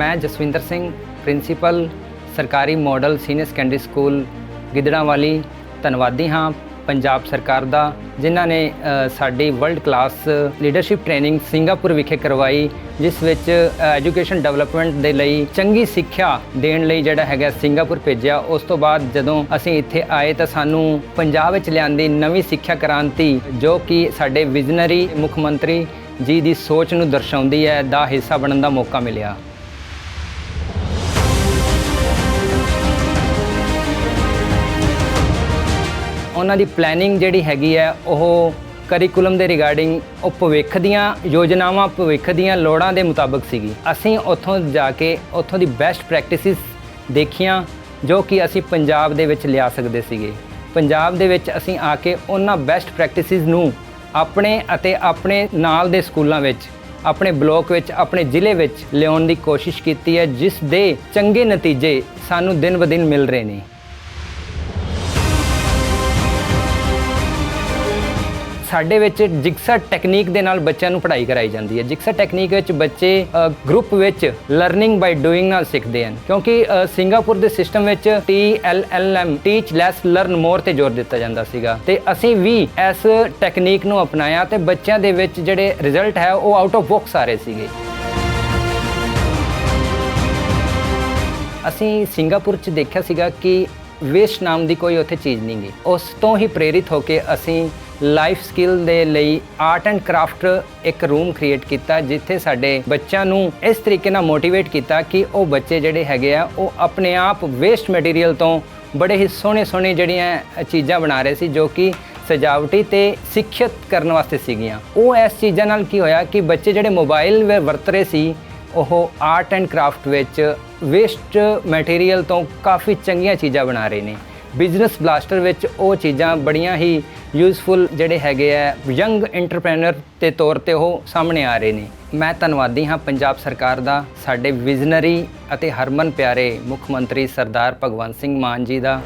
ਮੈਂ ਜਸਵਿੰਦਰ ਸਿੰਘ, ਪ੍ਰਿੰਸੀਪਲ, ਸਰਕਾਰੀ model senior secondary school Giddranwali. ਧੰਨਵਾਦੀ ਹਾਂ ਪੰਜਾਬ ਸਰਕਾਰ ਦਾ, ਜਿਨ੍ਹਾਂ ਨੇ ਸਾਡੀ world class leadership training Singapore ਵਿਖੇ ਕਰਵਾਈ, ਜਿਸ ਵਿੱਚ ਐਜੂਕੇਸ਼ਨ ਡਿਵੈਲਪਮੈਂਟ ਦੇ ਲਈ ਚੰਗੀ ਸਿੱਖਿਆ ਦੇਣ ਲਈ ਜਿਹੜਾ ਹੈਗਾ ਸਿੰਗਾਪੁਰ ਭੇਜਿਆ। ਉਸ ਤੋਂ ਬਾਅਦ ਜਦੋਂ ਅਸੀਂ ਇੱਥੇ ਆਏ ਤਾਂ ਸਾਨੂੰ ਪੰਜਾਬ ਵਿੱਚ ਲਿਆਂਦੀ ਨਵੀਂ ਸਿੱਖਿਆ ਕ੍ਰਾਂਤੀ, ਜੋ ਕਿ ਸਾਡੇ ਵਿਜ਼ਨਰੀ ਮੁੱਖ ਮੰਤਰੀ ਜੀ ਦੀ ਸੋਚ ਨੂੰ ਦਰਸਾਉਂਦੀ ਹੈ, ਦਾ ਹਿੱਸਾ ਬਣਨ ਦਾ ਮੌਕਾ ਮਿਲਿਆ। ਉਹਨਾਂ ਦੀ ਪਲੈਨਿੰਗ ਜਿਹੜੀ ਹੈਗੀ ਹੈ, ਉਹ ਕਰਿਕੂਲਮ ਦੇ ਰਿਗਾਰਡਿੰਗ ਉਹ ਭਵਿੱਖ ਦੀਆਂ ਯੋਜਨਾਵਾਂ, ਭਵਿੱਖ ਦੀਆਂ ਲੋੜਾਂ ਦੇ ਮੁਤਾਬਕ ਸੀਗੀ। ਅਸੀਂ ਉੱਥੋਂ ਜਾ ਕੇ ਉੱਥੋਂ ਦੀ ਬੈਸਟ ਪ੍ਰੈਕਟਿਸਿਸ ਦੇਖੀਆਂ, ਜੋ ਕਿ ਅਸੀਂ ਪੰਜਾਬ ਦੇ ਵਿੱਚ ਲਿਆ ਸਕਦੇ ਸੀਗੇ। ਪੰਜਾਬ ਦੇ ਵਿੱਚ ਅਸੀਂ ਆ ਕੇ ਉਹਨਾਂ ਬੈਸਟ ਪ੍ਰੈਕਟਿਸਿਸ ਨੂੰ ਆਪਣੇ ਅਤੇ ਆਪਣੇ ਨਾਲ ਦੇ ਸਕੂਲਾਂ ਵਿੱਚ, ਆਪਣੇ ਬਲਾਕ ਵਿੱਚ, ਆਪਣੇ ਜ਼ਿਲ੍ਹੇ ਵਿੱਚ ਲਿਆਉਣ ਦੀ ਕੋਸ਼ਿਸ਼ ਕੀਤੀ ਹੈ, ਜਿਸ ਦੇ ਚੰਗੇ ਨਤੀਜੇ ਸਾਨੂੰ ਦਿਨ ਬ ਦਿਨ ਮਿਲ ਰਹੇ ਨੇ। ਸਾਡੇ ਵਿੱਚ ਜਿਕਸਾ ਟੈਕਨੀਕ ਦੇ ਨਾਲ ਬੱਚਿਆਂ ਨੂੰ ਪੜ੍ਹਾਈ ਕਰਾਈ ਜਾਂਦੀ ਹੈ। ਜਿਕਸਾ ਟੈਕਨੀਕ ਵਿੱਚ ਬੱਚੇ ਗਰੁੱਪ ਵਿੱਚ ਲਰਨਿੰਗ ਬਾਈ ਡੂਇੰਗ ਨਾਲ ਸਿੱਖਦੇ ਹਨ। ਕਿਉਂਕਿ ਸਿੰਗਾਪੁਰ ਦੇ ਸਿਸਟਮ ਵਿੱਚ TLLM teach less learn more ਤੇ ਜ਼ੋਰ ਦਿੱਤਾ ਜਾਂਦਾ ਸੀਗਾ। ਤੇ ਅਸੀਂ ਵੀ ਇਸ ਟੈਕਨੀਕ ਨੂੰ ਅਪਣਾਇਆ ਤੇ ਬੱਚਿਆਂ ਦੇ ਵਿੱਚ ਜਿਹੜੇ ਰਿਜ਼ਲਟ ਹੈ ਉਹ ਆਊਟ ਆਫ ਬਾਕਸ ਆ ਰਹੇ ਸੀਗੇ। ਅਸੀਂ ਸਿੰਗਾਪੁਰ 'ਚ ਦੇਖਿਆ ਸੀਗਾ ਕਿ ਵੇਸਟ ਨਾਮ ਦੀ ਕੋਈ ਉੱਥੇ ਚੀਜ਼ ਨਹੀਂ ਗਈ ਉਸ ਤੋਂ ਹੀ ਪ੍ਰੇਰਿਤ ਹੋ ਕੇ ਅਸੀਂ ਲਾਈਫ ਸਕਿੱਲ ਦੇ ਲਈ ਆਰਟ ਐਂਡ ਕਰਾਫਟ ਇੱਕ ਰੂਮ ਕ੍ਰੀਏਟ ਕੀਤਾ, ਜਿੱਥੇ ਸਾਡੇ ਬੱਚਿਆਂ ਨੂੰ ਇਸ ਤਰੀਕੇ ਨਾਲ ਮੋਟੀਵੇਟ ਕੀਤਾ ਕਿ ਉਹ ਬੱਚੇ ਜਿਹੜੇ ਹੈਗੇ ਆ, ਉਹ ਆਪਣੇ ਆਪ ਵੇਸਟ ਮਟੀਰੀਅਲ ਤੋਂ ਬੜੇ ਹੀ ਸੋਹਣੇ ਸੋਹਣੇ ਜਿਹੜੀਆਂ ਚੀਜ਼ਾਂ ਬਣਾ ਰਹੇ ਸੀ, ਜੋ ਕਿ ਸਜਾਵਟੀ ਤੇ ਸਿੱਖਿਅਤ ਕਰਨ ਵਾਸਤੇ ਸੀਗੀਆਂ। ਉਹ ਇਸ ਚੀਜ਼ਾਂ ਨਾਲ ਕੀ ਹੋਇਆ ਕਿ ਬੱਚੇ ਜਿਹੜੇ ਮੋਬਾਈਲ ਵ- ਵਰਤ ਰਹੇ ਸੀ ਉਹ ਆਰਟ ਐਂਡ ਕਰਾਫਟ ਵਿੱਚ ਵੇਸਟ ਮਟੀਰੀਅਲ ਤੋਂ ਕਾਫੀ ਚੰਗੀਆਂ ਚੀਜ਼ਾਂ ਬਣਾ ਰਹੇ ਨੇ। ਬਿਜ਼ਨਸ ਬਲਾਸਟਰ ਵਿੱਚ ਉਹ ਚੀਜ਼ਾਂ ਬੜੀਆਂ ਹੀ ਯੂਜ਼ਫੁਲ ਜਿਹੜੇ ਹੈਗੇ ਆ ਯੰਗ ਐਂਟਰਪ੍ਰੈਨਰ ਦੇ ਤੌਰ ਤੇ ਉਹ ਸਾਹਮਣੇ ਆ ਰਹੇ ਨੇ। ਮੈਂ ਧੰਨਵਾਦੀ ਹਾਂ ਪੰਜਾਬ ਸਰਕਾਰ ਦਾ, ਸਾਡੇ ਵਿਜ਼ਨਰੀ ਅਤੇ ਹਰਮਨ ਪਿਆਰੇ ਮੁੱਖ ਮੰਤਰੀ ਸਰਦਾਰ ਭਗਵੰਤ ਸਿੰਘ ਮਾਨ ਜੀ ਦਾ।